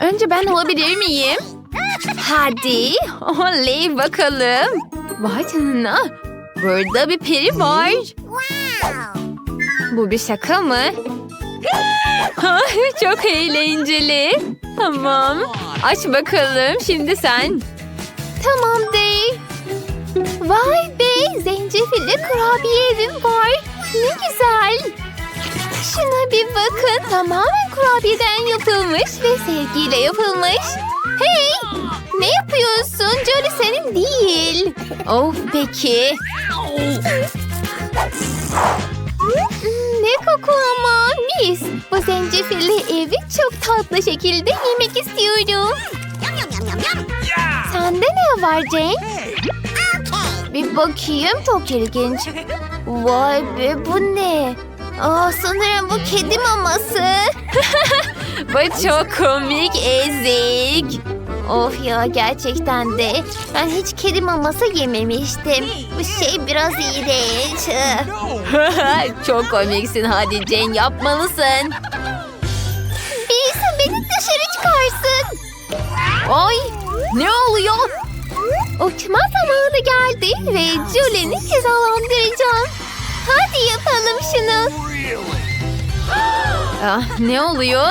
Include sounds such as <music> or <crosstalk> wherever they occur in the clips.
Önce ben olabilir miyim? Hadi. Oley bakalım. Vay canına. Burada bir peri var. Bu bir şaka mı? Çok eğlenceli. Tamam. Aç bakalım şimdi sen. Tamam değil. Vay be zencefilli kurabiye evim var. Ne güzel. Şuna bir bakın. Tamamen kurabiyeden yapılmış ve sevgiyle yapılmış. Hey! Ne yapıyorsun? Jolie senin değil. Oh peki. Ne koku ama mis. Bu zencefilli evi çok tatlı şekilde yemek istiyorum. Sende ne var Jane? Bir bakayım çok ilginç. Vay be bu ne? Aa, sanırım bu kedi maması. <laughs> bu çok komik ezik. Of ya gerçekten de. Ben hiç kedi maması yememiştim. Bu şey biraz iğrenç. <laughs> çok komiksin hadi Jen yapmalısın. Birisi beni dışarı çıkarsın. Ay ne oluyor? Uçma zamanı geldi ve Julie'ni cezalandıracağım. Hadi yapalım şunu. Ah, ne oluyor?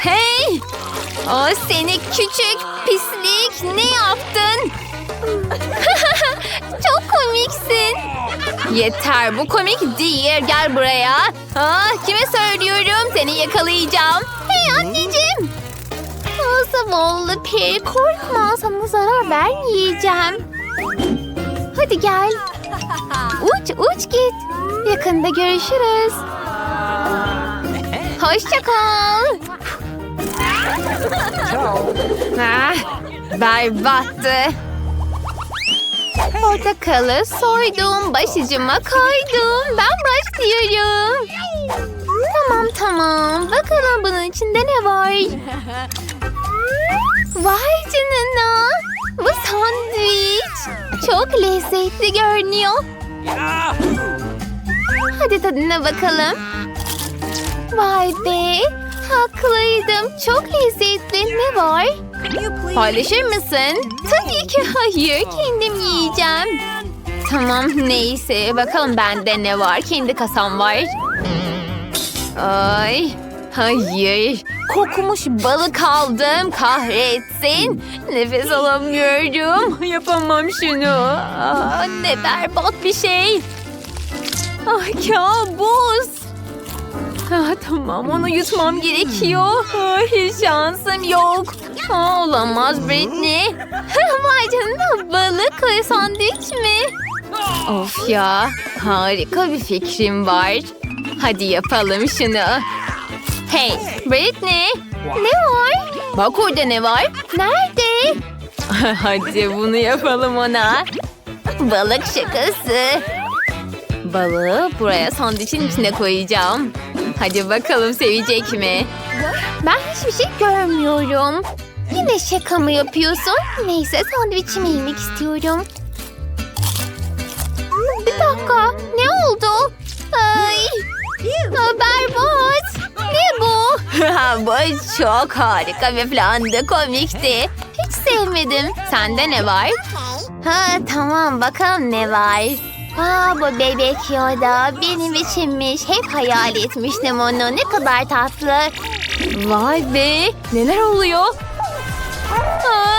Hey! O seni küçük pislik ne yaptın? <laughs> Çok komiksin. Yeter bu komik değil gel buraya. Ah, kime söylüyorum seni yakalayacağım. Hey anneciğim. Zavallı peri korkma sana zarar vermeyeceğim. Hadi gel. Uç uç git. Yakında görüşürüz. Hoşça kal. Ah, berbattı. Portakalı soydum, başucuma koydum. Ben başlıyorum. Tamam tamam. Bakalım bunun içinde ne var? Vay canına. Bu sandviç. Çok lezzetli görünüyor. Hadi tadına bakalım. Vay be. Haklıydım. Çok lezzetli. Ne var? Paylaşır mısın? Tabii ki hayır. Kendim yiyeceğim. Tamam neyse. Bakalım bende ne var. Kendi kasam var. Ay. Hayır. Kokmuş balık aldım. Kahretsin. Nefes alamıyorum. <laughs> Yapamam şunu. Aa, ne berbat bir şey. Ay kabus. Ah, tamam onu yutmam gerekiyor. Ah, hiç şansım yok. Aa, olamaz Britney. <laughs> Vay canına balık sandviç mi? Of ya harika bir fikrim var. Hadi yapalım şunu. Hey Britney ne var? Bak orada ne var? Nerede? <laughs> Hadi bunu yapalım ona. Balık şakası. Balığı buraya sandviçin içine koyacağım. Hadi bakalım sevecek mi? Ben hiçbir şey görmüyorum. Yine şaka mı yapıyorsun? Neyse sandviçimi yemek istiyorum. Bir dakika ne oldu? Ay, berbat. Ne bu? <laughs> bu çok harika bir plandı komikti. Hiç sevmedim. Sende ne var? Ha tamam bakalım ne var. Aa bu bebek Yoda benim içinmiş. Hep hayal etmiştim onu. Ne kadar tatlı. Vay be neler oluyor? Aa.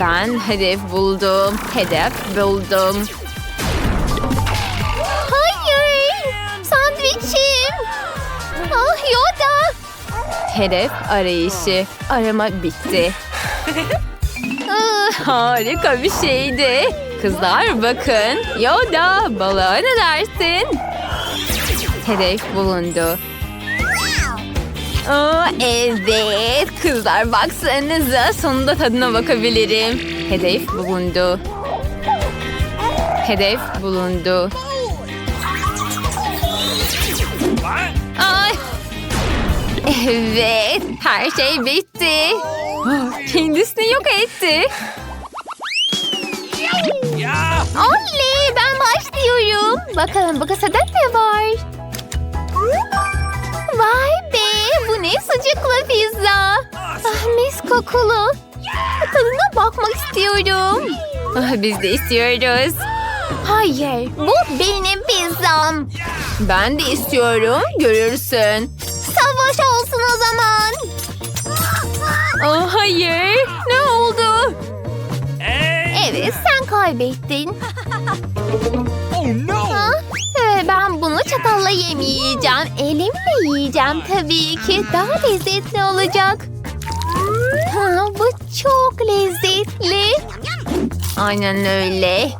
Ben hedef buldum. Hedef buldum. Hedef arayışı. Arama bitti. Ah, harika bir şeydi. Kızlar bakın. Yoda balığa ne dersin? Hedef bulundu. Aa, evet kızlar baksanıza sonunda tadına bakabilirim. Hedef bulundu. Hedef bulundu. Ay. Evet, her şey bitti. Kendisini yok etti. Oley, ben başlıyorum. Bakalım bu kasada ne var? Vay be, bu ne sucuklu pizza. Ah, mis kokulu. Tadına bakmak istiyorum. Ah, biz de istiyoruz. Hayır, bu benim pizzam. Ben de istiyorum, görürsün. Olsun o zaman. Aa, hayır, ne oldu? Evet, sen kaybettin. Oh no! Ha? Ee, Ben bunu çatalla yemeyeceğim. Elimle yiyeceğim tabii ki. Daha lezzetli olacak. Ha, bu çok lezzetli. Aynen öyle.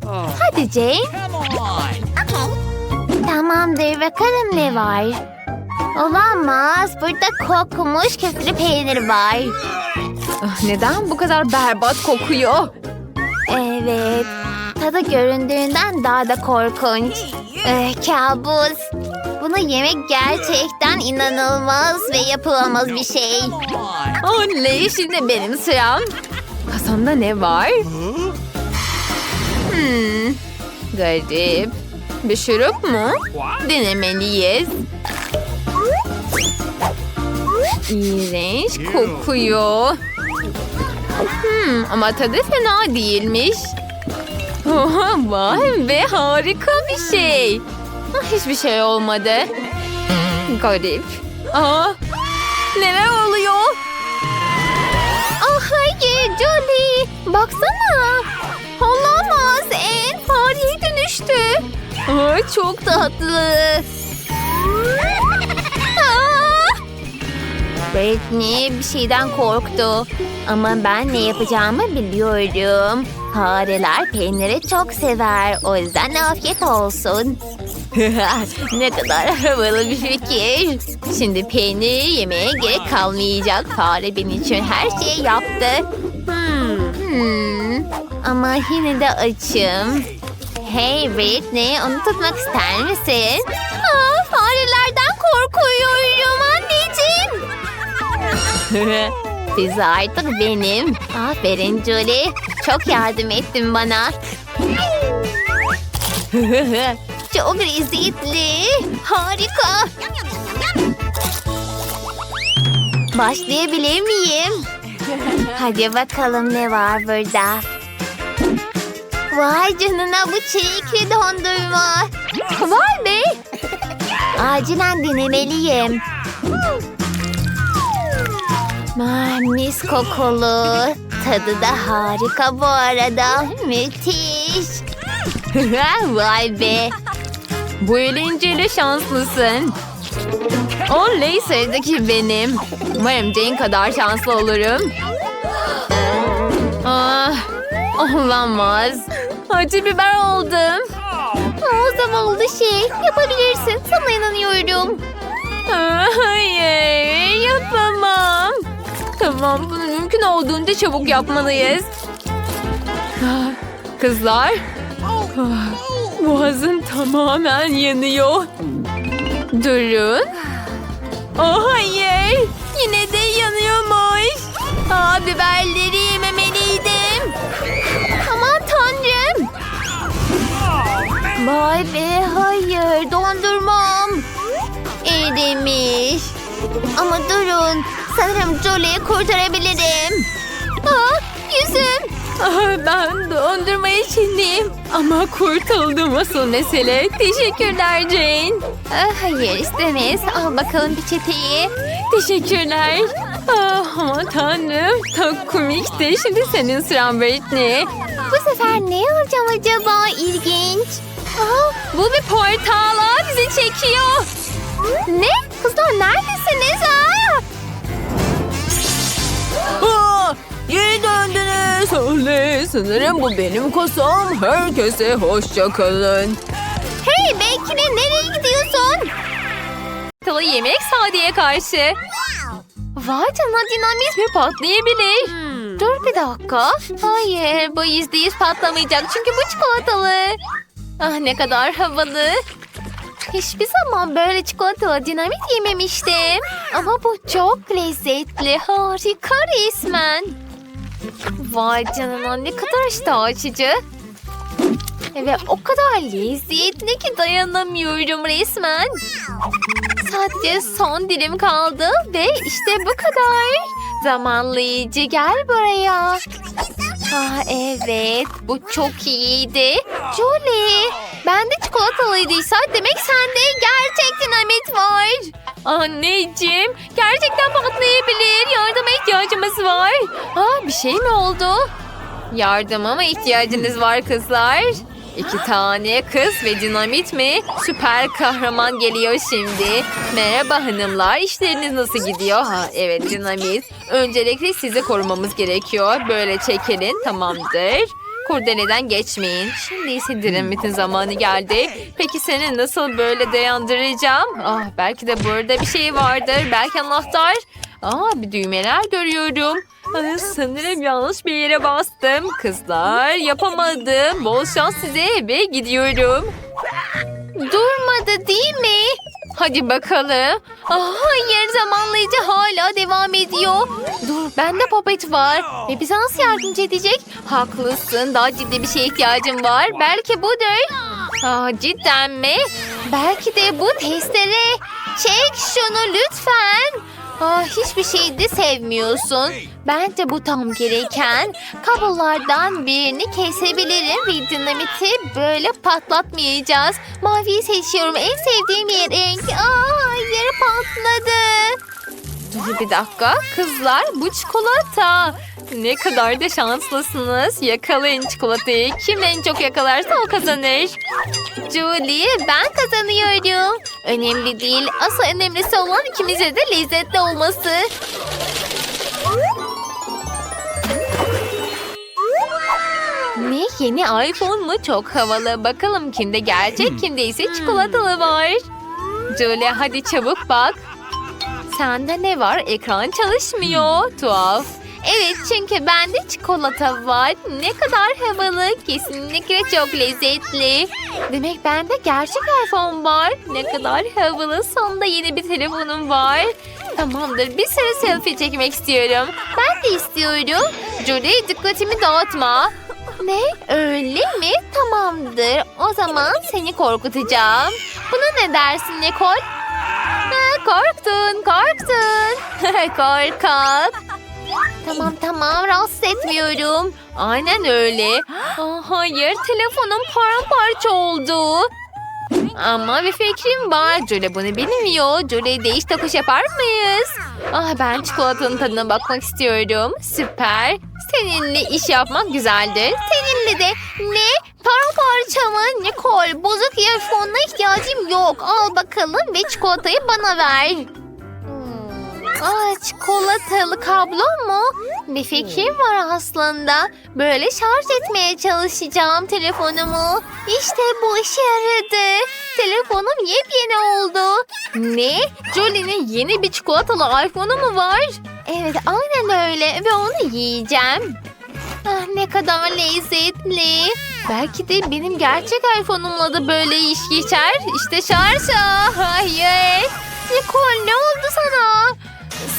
Hadi Jane. Come on! Tamamdır bakalım ne var. Olamaz. Burada kokmuş köflü peynir var. Ah, Neden bu kadar berbat kokuyor? Evet. Tadı göründüğünden daha da korkunç. Eh, kabus. Bunu yemek gerçekten inanılmaz ve yapılamaz bir şey. Oley şimdi benim sıram. Kasamda ne var? Hmm, garip. Bir şurup mu? Denemeliyiz. İğrenç kokuyor. Hmm, ama tadı fena değilmiş. Oha, vay be harika bir şey. Ah, Hiçbir şey olmadı. Garip. Aa, neler oluyor? Ah hayır Jolie. Baksana. Olamaz. En fareye dönüştü. Aa, çok tatlı. Britney bir şeyden korktu. Ama ben ne yapacağımı biliyorum. Fareler peyniri çok sever. O yüzden afiyet olsun. <laughs> ne kadar havalı bir fikir. Şimdi peyniri yemeye gerek kalmayacak. Fare benim için her şeyi yaptı. Hmm, hmm. Ama yine de açım. Hey Britney, onu tutmak ister misin? Aa, farelerden korkuyorum. <laughs> Pizza artık benim. Aferin Julie. Çok yardım ettin bana. <laughs> Çok lezzetli. Harika. Başlayabilir miyim? Hadi bakalım ne var burada. Vay canına bu çilekli dondurma. Vay be. Acilen denemeliyim. Ah, mis kokulu. Tadı da harika bu arada. Müthiş. <laughs> Vay be. Bu eğlenceli şanslısın. Oley sıradaki benim. Umarım Jane kadar şanslı olurum. Ah, olamaz. Acı biber oldum. O zavallı şey. Yapabilirsin. Sana inanıyorum. Ah, Hayır, yapamam. Tamam, bunu mümkün olduğunca çabuk yapmalıyız. Ah, Kızlar, ah, boğazım tamamen yanıyor. Durun. Oh hayır, yine de yanıyormuş. Aa, biberleri yememeliydim. Aman tanrım. Vay be hayır dondurmam. Erimiş. Ama durun sanırım Jolie'yi kurtarabilirim. Aa, yüzüm. Ah, ben dondurma içindeyim. Ama kurtuldum asıl mesele. Teşekkürler Jane. Ah, hayır istemez. Al bakalım peçeteyi. Teşekkürler. Ah, aman tanrım. Çok komikti. Şimdi senin sıran Britney. Bu sefer ne alacağım acaba? İlginç. Aa, bu bir portal. Aa, bizi çekiyor. Ne? Kızlar neredesiniz? Aa! Geri döndünüz. Oley, sanırım bu benim kasam. Herkese hoşça kalın. Hey bekle nereye gidiyorsun? Talı yemek Sadiye karşı. Vay canına dinamit mi patlayabilir? Dur bir dakika. Hayır bu yüzde yüz patlamayacak çünkü bu çikolatalı. Ah ne kadar havalı. Hiçbir zaman böyle çikolatalı dinamit yememiştim. Ama bu çok lezzetli. Harika resmen. Vay canına ne kadar iştah açıcı. Ve o kadar lezzetli ki dayanamıyorum resmen. Sadece son dilim kaldı ve işte bu kadar. Zamanlayıcı gel buraya. Ah evet bu çok iyiydi. Julie bende çikolatalıydıysa demek sende gerçek dinamit var. Anneciğim gerçekten patlayabilir. Yardıma ihtiyacımız var. Aa, bir şey mi oldu? Yardıma mı ihtiyacınız var kızlar? İki tane kız ve dinamit mi? Süper kahraman geliyor şimdi. Merhaba hanımlar, işleriniz nasıl gidiyor? Ha evet dinamit. Öncelikle sizi korumamız gerekiyor. Böyle çekilin, tamamdır. Kurdeleden geçmeyin. Şimdi ise dinamitin zamanı geldi. Peki seni nasıl böyle dayandıracağım? Ah belki de burada bir şey vardır. Belki anahtar. Aa bir düğmeler görüyorum. Ay, sanırım yanlış bir yere bastım. Kızlar yapamadım. Bol şans size eve gidiyorum. Durmadı değil mi? Hadi bakalım. Ah, hayır zamanlayıcı hala devam ediyor. Dur bende popet var. Ve bize nasıl yardımcı edecek? Haklısın daha ciddi bir şeye ihtiyacım var. Belki budur. Aa, cidden mi? Belki de bu testere. Çek şunu lütfen. Ah, hiçbir şeyi de sevmiyorsun. Bence bu tam gereken. Kablolardan birini kesebilirim ve dinamiti böyle patlatmayacağız. Maviyi seçiyorum. En sevdiğim yer renk. Aa, yeri patladı. Dur bir dakika. Kızlar bu çikolata. Ne kadar da şanslısınız. Yakalayın çikolatayı. Kim en çok yakalarsa o kazanır. Julie ben kazanıyorum. Önemli değil. Asıl önemlisi olan ikimize de lezzetli olması. Ne yeni iPhone mu? Çok havalı. Bakalım kimde gerçek kimde ise çikolatalı var. Julie hadi çabuk bak. Sende ne var? Ekran çalışmıyor. Tuhaf. Evet çünkü bende çikolata var. Ne kadar havalı. Kesinlikle çok lezzetli. Demek bende gerçek iPhone var. Ne kadar havalı. Sonunda yeni bir telefonum var. Tamamdır bir sürü selfie çekmek istiyorum. Ben de istiyorum. Julie dikkatimi dağıtma. Ne öyle mi? Tamamdır. O zaman seni korkutacağım. Buna ne dersin Nicole? Ha, korktun, korktun. <laughs> Korkak. Tamam tamam rahatsız etmiyorum. Aynen öyle. Aa, hayır telefonum paramparça oldu. Ama bir fikrim var. Julie bunu bilmiyor. Julie değiş tokuş yapar mıyız? Ah ben çikolatanın tadına bakmak istiyorum. Süper. Seninle iş yapmak güzeldir. Seninle de ne? Paramparça mı? Nicole bozuk earphone'una ihtiyacım yok. Al bakalım ve çikolatayı bana ver. Aa, çikolatalı kablo mu? Bir fikrim var aslında. Böyle şarj etmeye çalışacağım telefonumu. İşte bu işe yaradı. Telefonum yepyeni oldu. Ne? Jolie'nin yeni bir çikolatalı iPhone'u mu var? Evet aynen öyle ve onu yiyeceğim. Ah, ne kadar lezzetli. Belki de benim gerçek iPhone'umla da böyle iş geçer. İşte şarj. Ah, Hayır. Nicole ne oldu sana?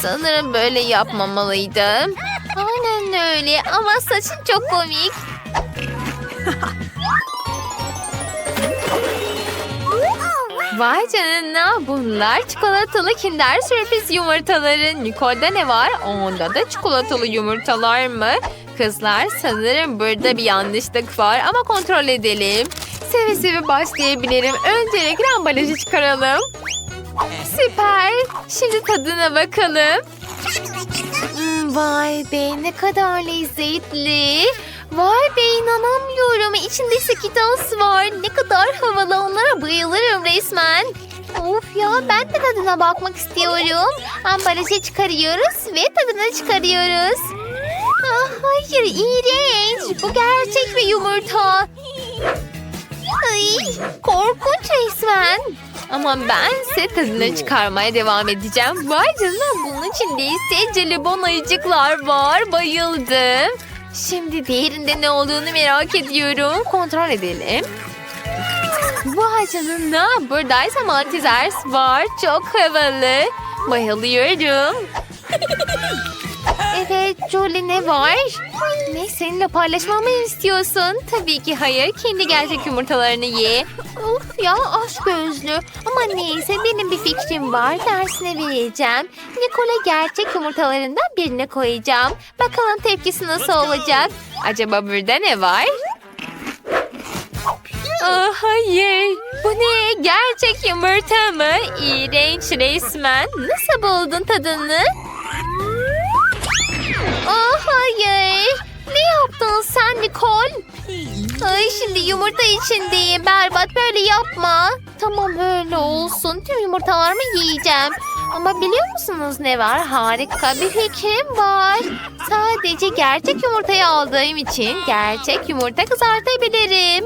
Sanırım böyle yapmamalıydım. Aynen öyle ama saçın çok komik. Vay canına bunlar çikolatalı kinder sürpriz yumurtaları. Nicole'da ne var? Onda da çikolatalı yumurtalar mı? Kızlar sanırım burada bir yanlışlık var ama kontrol edelim. Seve seve başlayabilirim. Öncelikle ambalajı çıkaralım. Süper. Şimdi tadına bakalım. Hmm, vay be ne kadar lezzetli. Vay be inanamıyorum. İçinde Skittles var. Ne kadar havalı onlara bayılırım resmen. Of ya ben de tadına bakmak istiyorum. Ambalajı çıkarıyoruz ve tadına çıkarıyoruz. Ah, hayır iğrenç. Bu gerçek bir yumurta. Ay, korkunç resmen. Ama ben ise tadını çıkarmaya devam edeceğim. Vay canına bunun içinde ise jelibon ayıcıklar var. Bayıldım. Şimdi diğerinde ne olduğunu merak ediyorum. Kontrol edelim. Vay canına burada ise Maltesers var. Çok havalı. Bayılıyorum. Evet Jolie ne var? Ne seninle paylaşmamı istiyorsun? Tabii ki hayır. Kendi gerçek yumurtalarını ye. Of ya aşk gözlü. Ama neyse benim bir fikrim var. Dersine vereceğim. Nicola gerçek yumurtalarından birine koyacağım. Bakalım tepkisi nasıl olacak? Acaba burada ne var? Aa, hayır. Bu ne? Gerçek yumurta mı? İğrenç resmen. Nasıl buldun tadını? Aa, hayır. Ne yaptın sen Nicole? Ay şimdi yumurta içindeyim. Berbat böyle yapma. Tamam öyle olsun. Tüm yumurtalarımı yiyeceğim. Ama biliyor musunuz ne var? Harika bir fikrim var. Sadece gerçek yumurtayı aldığım için gerçek yumurta kızartabilirim.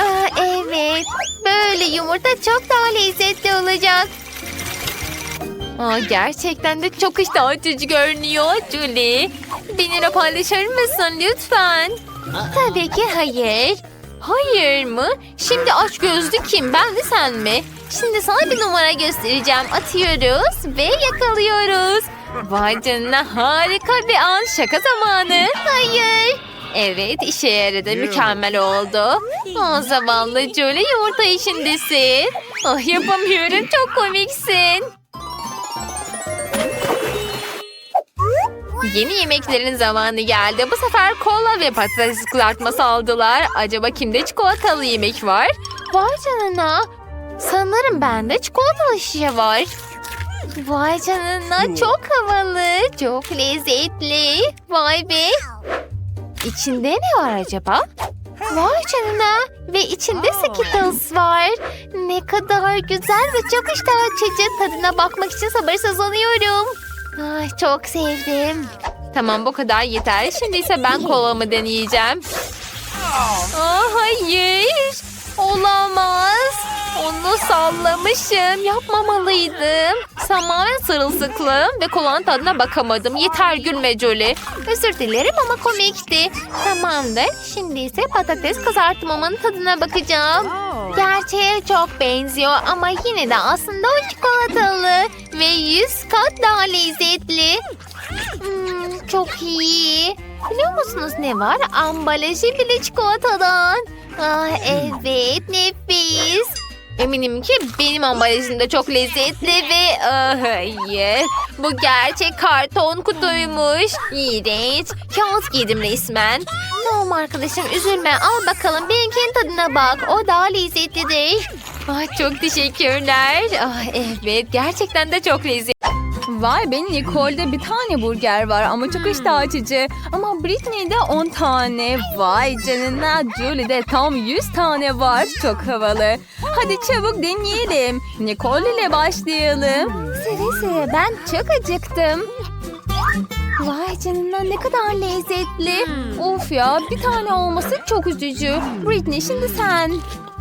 Aa, evet. Böyle yumurta çok daha lezzetli olacak. Aa, gerçekten de çok iştah açıcı görünüyor Julie. Benimle paylaşır mısın lütfen? Tabii ki hayır. Hayır mı? Şimdi aç gözlü kim? Ben mi sen mi? Şimdi sana bir numara göstereceğim. Atıyoruz ve yakalıyoruz. Vay canına harika bir an. Şaka zamanı. Hayır. Evet işe yaradı. Mükemmel oldu. O zavallı Julie yumurta işindesin. Ah yapamıyorum. Çok komiksin. Yeni yemeklerin zamanı geldi. Bu sefer kola ve patates kızartması aldılar. Acaba kimde çikolatalı yemek var? Vay canına. Sanırım bende çikolatalı şişe var. Vay canına çok havalı. Çok lezzetli. Vay be. İçinde ne var acaba? Vay canına. Ve içinde Skittles var. Ne kadar güzel ve çok iştah açıcı. Tadına bakmak için sabırsızlanıyorum. Ay çok sevdim. Tamam bu kadar yeter. Şimdi ise ben kolamı deneyeceğim. Aa, hayır. Olamaz. Onu sallamışım. Yapmamalıydım. Tamamen sırılsıklım ve kolanın tadına bakamadım. Yeter gülme Jolie. Özür dilerim ama komikti. Tamamdır. Şimdi ise patates kızartmamın tadına bakacağım. Gerçeğe çok benziyor ama yine de aslında o çikolatalı ve yüz kat daha lezzetli. Hmm, çok iyi. Biliyor musunuz ne var? Ambalajı bile çikolatadan. Ah evet nefis. Eminim ki benim ambalajım da çok lezzetli ve ah, hayır. Bu gerçek karton kutuymuş. İğrenç. Kağıt giydim resmen. Tamam arkadaşım üzülme. Al bakalım benimkinin tadına bak. O daha lezzetlidir. Ah, çok teşekkürler. Ah, evet gerçekten de çok lezzetli. Vay be Nicole'de bir tane burger var ama çok iştah açıcı. Ama Britney'de 10 tane. Vay canına Julie'de tam 100 tane var. Çok havalı. Hadi çabuk deneyelim. Nicole ile başlayalım. Seve seve ben çok acıktım. Vay canına ne kadar lezzetli. Of ya bir tane olması çok üzücü. Britney şimdi sen.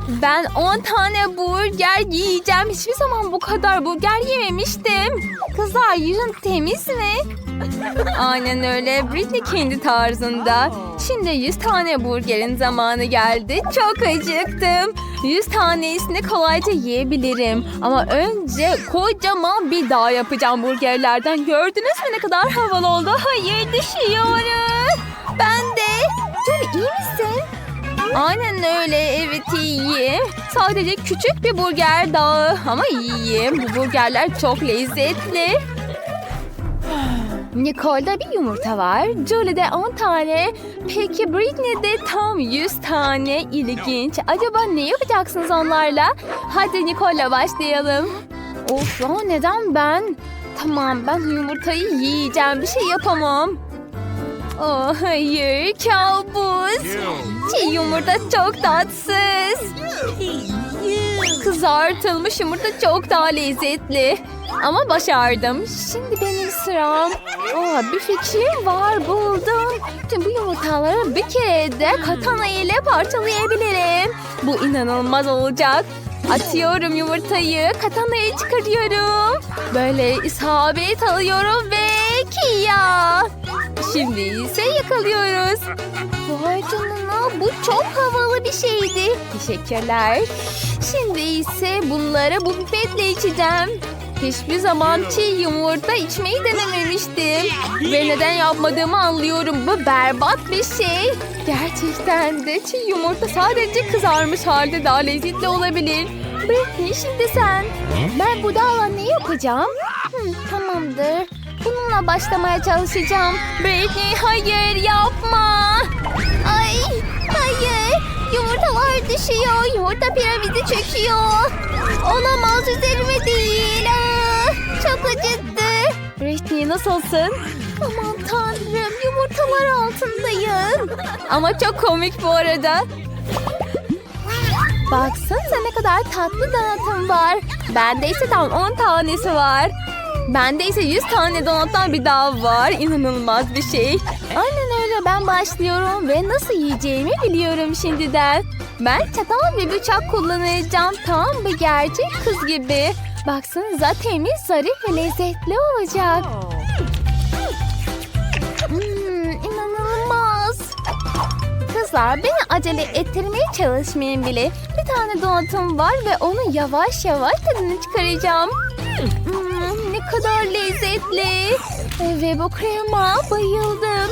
Ben 10 tane burger yiyeceğim. Hiçbir zaman bu kadar burger yememiştim. Kızlar yüzün temiz mi? <laughs> Aynen öyle. Britney kendi tarzında. Şimdi 100 tane burgerin zamanı geldi. Çok acıktım. 100 tanesini kolayca yiyebilirim. Ama önce kocaman bir dağ yapacağım burgerlerden. Gördünüz mü ne kadar havalı oldu? Hayır düşüyoruz. Ben de. Julie iyi misin? Aynen öyle evet iyiyim. Sadece küçük bir burger dağı ama iyiyim. Bu burgerler çok lezzetli. Nicole'da bir yumurta var. Julie'de 10 tane. Peki Britney'de tam 100 tane. İlginç. Acaba ne yapacaksınız onlarla? Hadi Nicole'la başlayalım. Of ya neden ben? Tamam ben yumurtayı yiyeceğim. Bir şey yapamam. Oh hayır kabus. Çiğ yumurta çok tatsız. Kızartılmış yumurta çok daha lezzetli. Ama başardım. Şimdi benim sıram. Aa, bir fikrim var buldum. Tüm bu yumurtaları bir kere de katana ile parçalayabilirim. Bu inanılmaz olacak. Atıyorum yumurtayı, katanayı çıkarıyorum. Böyle isabet alıyorum ve kiya. Şimdi ise yakalıyoruz. Vay canına bu çok havalı bir şeydi. Teşekkürler. Şimdi ise bunları bu pipetle içeceğim. Hiçbir zaman çiğ yumurta içmeyi denememiştim. Ve neden yapmadığımı anlıyorum. Bu berbat bir şey. Gerçekten de çiğ yumurta sadece kızarmış halde daha lezzetli olabilir. Britney şimdi sen. Ben bu dağla ne yapacağım? Hmm, tamamdır. Bununla başlamaya çalışacağım. Britney hayır yapma. Ay hayır. Yumurtalar düşüyor. Yumurta piramidi çöküyor. Olamaz üzerime değil. Aa, çok acıttı. Britney nasılsın? Aman tanrım yumurtalar altındayım. Ama çok komik bu arada. Baksanıza ne kadar tatlı donatım var. Bende ise tam 10 tanesi var. Bende ise 100 tane donattan bir daha var. İnanılmaz bir şey. Aynen öyle ben başlıyorum ve nasıl yiyeceğimi biliyorum şimdiden. Ben çatal ve bıçak kullanacağım. Tam bir gerçek kız gibi. Baksanıza temiz, zarif ve lezzetli olacak. Hmm, inanılmaz. Kızlar beni acele ettirmeye çalışmayın bile. Bir tane donatım var ve onu yavaş yavaş tadını çıkaracağım. Hmm, kadar lezzetli. Ve bu krema bayıldım.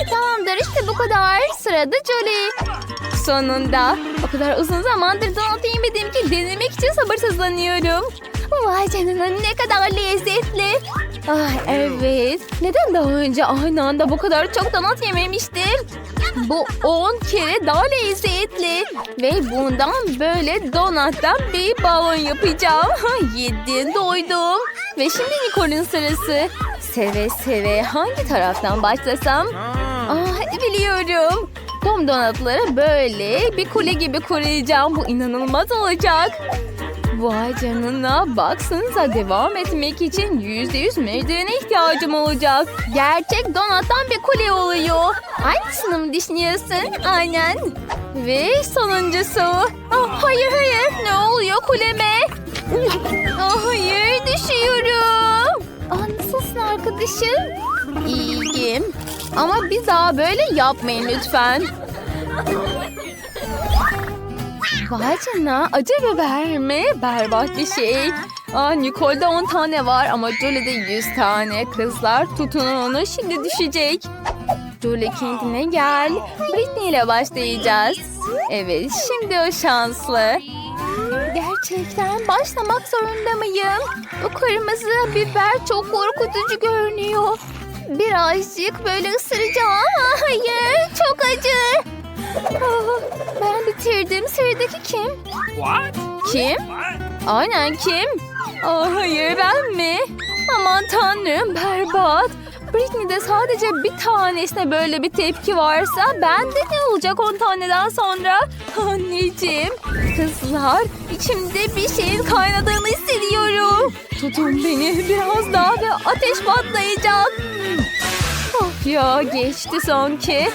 <laughs> Tamamdır işte bu kadar. Sırada Jolie. Sonunda. O kadar uzun zamandır donat yemedim ki denemek için sabırsızlanıyorum. Vay canına ne kadar lezzetli. Ah evet. Neden daha önce aynı anda bu kadar çok donat yememiştim? Bu 10 kere daha lezzetli. Ve bundan böyle donattan bir balon yapacağım. Yedim doydum. Ve şimdi Nicole'un sırası. Seve seve hangi taraftan başlasam? Ah biliyorum. Tom donatları böyle bir kule gibi koruyacağım. Bu inanılmaz olacak. Vay canına baksanıza devam etmek için yüzde yüz merdivene ihtiyacım olacak. Gerçek donattan bir kule oluyor. Aynısını mı düşünüyorsun? Aynen. Ve sonuncusu. Ah, hayır hayır ne oluyor kuleme? Ah, hayır düşüyorum. Ah, nasılsın arkadaşım? İyiyim. Ama bir daha böyle yapmayın lütfen. Vay canına acı biber mi? Berbat bir şey. Aa, Nicole'da 10 tane var ama Jolie'de 100 tane. Kızlar tutunun onu şimdi düşecek. Jolie kendine gel. Britney ile başlayacağız. Evet şimdi o şanslı. Gerçekten başlamak zorunda mıyım? Bu kırmızı biber çok korkutucu görünüyor. Birazcık böyle ısıracağım hayır çok acı. Ben bitirdim. Sıradaki kim? What? Kim? What? Aynen kim? Aa, hayır ben mi? Aman tanrım berbat. Britney'de sadece bir tanesine böyle bir tepki varsa bende ne olacak on taneden sonra? <laughs> Anneciğim, kızlar içimde bir şeyin kaynadığını hissediyorum. Tutun beni biraz daha ve ateş patlayacak. Ya geçti sanki.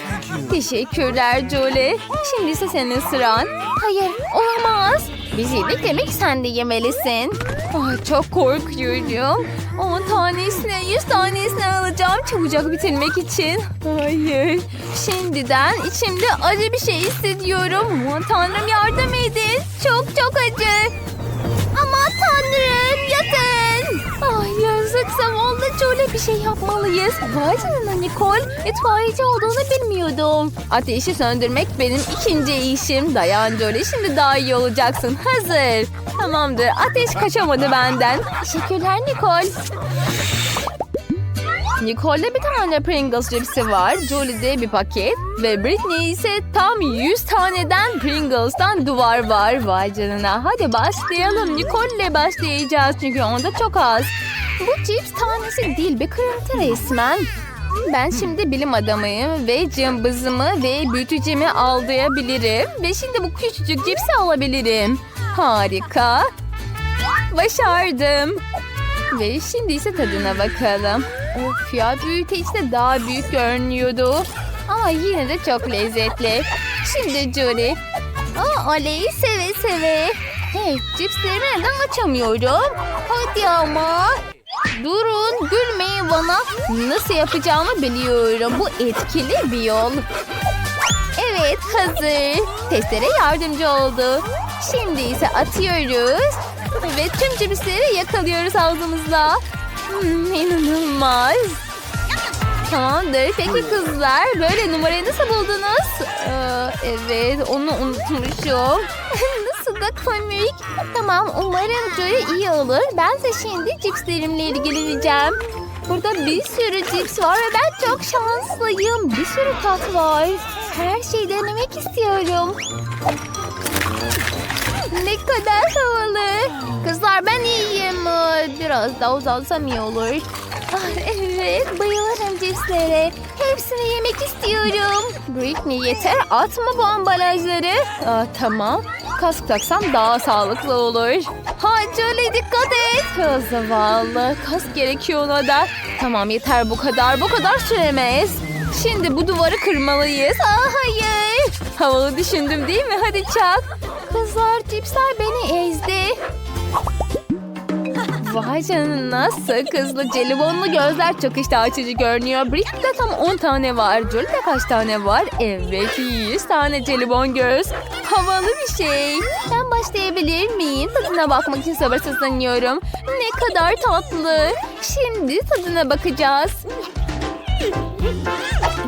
Teşekkürler Jolie. Şimdi ise senin sıran. Hayır olamaz. Biz yedik demek sen de yemelisin. Ay, çok korkuyorum. 10 tanesine 100 tanesine alacağım çabucak bitirmek için. Hayır. Şimdiden içimde acı bir şey hissediyorum. Aman tanrım yardım edin. Çok çok acı. Jolie bir şey yapmalıyız. Vay canına Nicole. İtfaiyeci olduğunu bilmiyordum. Ateşi söndürmek benim ikinci işim. Dayan Jolie şimdi daha iyi olacaksın. Hazır. Tamamdır ateş kaçamadı benden. Teşekkürler Nicole. Nicole'de bir tane Pringles cipsi var. Jolie'de bir paket. Ve Britney ise tam 100 taneden Pringles'tan duvar var. Vay canına. Hadi başlayalım. Nicole'le başlayacağız çünkü onda çok az. Bu cips tanesi değil bir kırıntı resmen. Ben şimdi bilim adamıyım ve cımbızımı ve büyütücümü aldırabilirim. Ve şimdi bu küçücük cipsi alabilirim. Harika. Başardım. Ve şimdi ise tadına bakalım. Of ya büyüteç de daha büyük görünüyordu. Ama yine de çok lezzetli. Şimdi Jory. Aa, Aley'i seve seve. Hey cipsleri neden açamıyorum? Hadi ama. Durun gülmeyin bana. Nasıl yapacağımı biliyorum. Bu etkili bir yol. Evet hazır. Testere yardımcı oldu. Şimdi ise atıyoruz. Evet tüm cipsleri yakalıyoruz ağzımızla. Hmm, inanılmaz. Tamamdır. Peki kızlar böyle numarayı nasıl buldunuz? Ee, evet onu unutmuşum. <laughs> da komik. Tamam umarım Joy iyi olur. Ben de şimdi cipslerimle ilgileneceğim. Burada bir sürü cips var ve ben çok şanslıyım. Bir sürü tat var. Her şeyi denemek istiyorum. Ne kadar havalı. Kızlar ben iyiyim. Biraz daha uzansam iyi olur. Ah, evet bayılırım cipslere. Hepsini yemek istiyorum. Britney yeter atma bu ambalajları. Aa, tamam. Kask taksam daha sağlıklı olur. Ha Jolie dikkat et. Zavallı. Kask gerekiyor ona da. Tamam yeter bu kadar. Bu kadar süremez. Şimdi bu duvarı kırmalıyız. Aa, hayır. Havalı düşündüm değil mi? Hadi çak. Kızlar cipsler beni ezdi. Vay canına sakızlı jelibonlu gözler çok iştah açıcı görünüyor. Britney'de tam 10 tane var. Jolie'de kaç tane var? Evet 100 tane jelibon göz. Havalı bir şey. Ben başlayabilir miyim? Tadına bakmak için sabırsızlanıyorum. Ne kadar tatlı. Şimdi tadına bakacağız.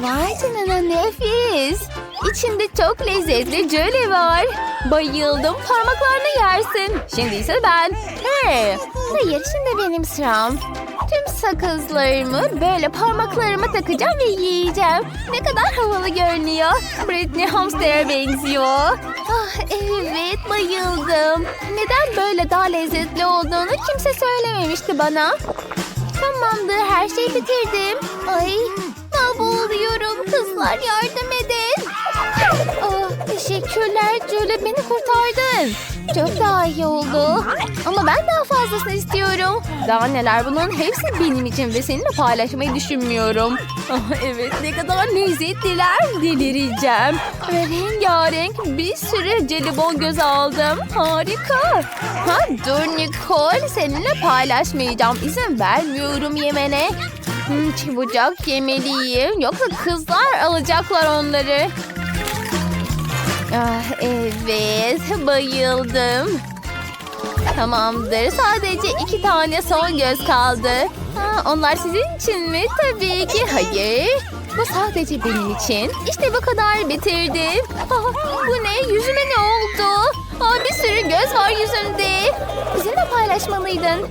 Vay canına nefis. İçinde çok lezzetli jöle var. Bayıldım. Parmaklarını yersin. Şimdi ise ben. Hey. Hayır şimdi benim sıram. Tüm sakızlarımı böyle parmaklarıma takacağım ve yiyeceğim. Ne kadar havalı görünüyor. Britney hamster'e benziyor. Ah evet bayıldım. Neden böyle daha lezzetli olduğunu kimse söylememişti bana. Tamamdır her şeyi bitirdim. Ay mahvoluyorum kızlar yardım edin. Ah, teşekkürler Julie beni kurtardın. Çok daha iyi oldu. Ama ben daha fazlasını istiyorum. Daha neler bunun hepsi benim için ve seninle paylaşmayı düşünmüyorum. <laughs> Ah, evet ne kadar lezzetliler delireceğim. Ve rengarenk bir sürü jelibon göz aldım. Harika. Ha, dur Nicole seninle paylaşmayacağım. İzin vermiyorum yemene. Hmm, çabucak yemeliyim. Yoksa kızlar alacaklar onları. Ah, evet bayıldım. Tamamdır. Sadece iki tane son göz kaldı. Ha, onlar sizin için mi? Tabii ki. Hayır. Bu sadece benim için. İşte bu kadar bitirdim. Ah, bu ne? Yüzüme ne oldu? Aa, bir sürü göz var yüzümde. Bizimle paylaşmalıydın.